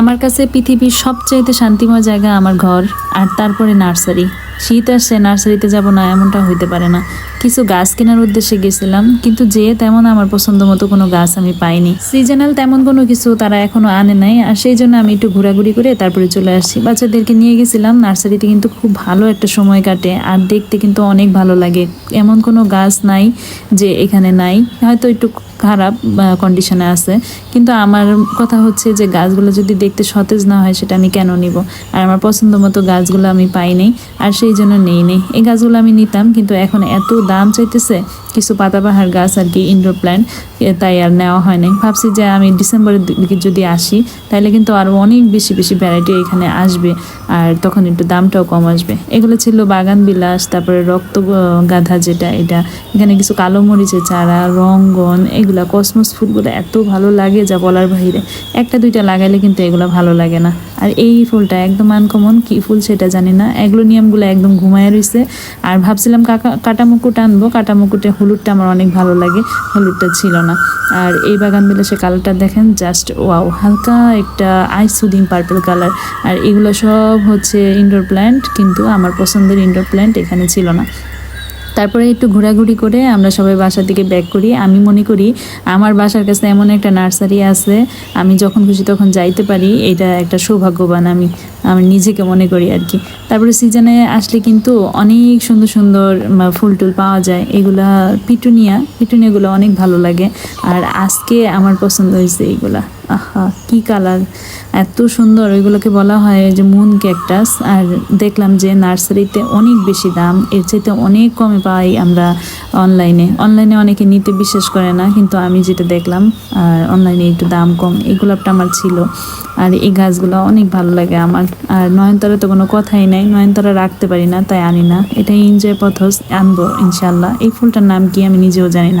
আমার কাছে পৃথিবীর সবচাইতে শান্তিময় জায়গা আমার ঘর আর তারপরে নার্সারি। শীত আসছে, নার্সারিতে যাব না, এমনটা হইতে পারে না। কিছু গাছ কেনার উদ্দেশ্যে গেছিলাম, কিন্তু যে তেমন আমার পছন্দ মতো কোনো গাছ আমি পাইনি। সিজনাল তেমন কোনো কিছু তারা এখনও আনে নাই, আর সেই জন্য আমি একটু ঘোরাঘুরি করে তারপরে চলে আসি বাচ্চাদেরকে নিয়ে গেছিলাম, নার্সারিতে কিন্তু খুব ভালো একটা সময় কাটে, আর দেখতে কিন্তু অনেক ভালো লাগে। এমন কোনো গাছ নাই যে এখানে নাই। হয়তো একটু খারাপ কন্ডিশনে আছে। কিন্তু আমার কথা হচ্ছে যে গাছগুলো যদি দেখতে সতেজ না হয়, সেটা আমি কেন নিব? আর আমার পছন্দ মতো গাছগুলো আমি পাই নাই, আর সেই জন্য নেই নেই। এই গাছগুলো আমি নিতাম, কিন্তু এখন এত দাম চাইতেছে কিছু পাতাবাহার গাছ আর কি ইনডোর প্ল্যান্ট তাই আর নেওয়া হয় নাই। ভাবছি যে আমি ডিসেম্বরের দিকে যদি আসি তাহলে কিন্তু আরও অনেক বেশি বেশি ভ্যারাইটি এখানে আসবে আর তখন একটু দামটাও কম আসবে। এগুলো ছিল বাগান বিলাস, তারপরে রক্ত গাধা যেটা, এটা। এখানে কিছু কালো মরিচের চারা, রঙ্গন, এগুলা কসমস ফুলগুলো এত ভালো লাগে যা বলার বাইরে একটা দুইটা লাগাইলে কিন্তু এগুলো ভালো লাগে না। আর এই ফুলটা একদম আনকমন কি ফুল সেটা জানি না। অ্যাগ্লোনিয়ামগুলো একদম ঘুমায় রয়েছে আর ভাবছিলাম কাকা কাটা মুকুট আনব কাটা মুকুটে হলুদটা আমার অনেক ভালো লাগে, হলুদটা ছিল না। আর এই বাগান সে কালারটা দেখেন জাস্ট ওয়াও হালকা একটা আইস সুদিং পার্পল কালার আর এগুলো সব হচ্ছে ইনডোর প্ল্যান্ট কিন্তু আমার পছন্দের ইনডোর প্ল্যান্ট এখানে ছিল না। তারপরে একটু ঘোরাঘুরি করে আমরা সবাই বাসার দিকে ব্যাক করি। আমি মনে করি আমার বাসার কাছে এমন একটা নার্সারি আছে, আমি যখন খুশি তখন যাইতে পারি, এটা একটা সৌভাগ্যবান আমি আমি নিজেকে মনে করি আর কি। তারপরে সিজনে আসলে কিন্তু অনেক সুন্দর সুন্দর ফুল টুল পাওয়া যায়। এগুলা পিটুনিয়া, পিটুনিয়াগুলো অনেক ভালো লাগে। আর আজকে আমার পছন্দ হয়েছে এইগুলা। আহা, কি কালার এত সুন্দর, ওইগুলোকে বলা হয় যে মুন ক্যাকটাস আর দেখলাম যে নার্সারিতে অনেক বেশি দাম, এর চাইতে অনেক কমে পাই আমরা অনলাইনে অনলাইনে অনেকে নিতে বিশ্বাস করে না, কিন্তু আমি যেটা দেখলাম, আর অনলাইনে একটু দাম কম, এই গোলাপটা আমার ছিল। আর এই গাছগুলো অনেক ভালো লাগে আমার। আর নয়নতারা তো কোনো কথাই নাই, নয়নতারা রাখতে পারি না, তাই আনি না। এটা এনজয় পথস আনব ইনশাল্লাহ এই ফুলটার নাম কি আমি নিজেও জানি না।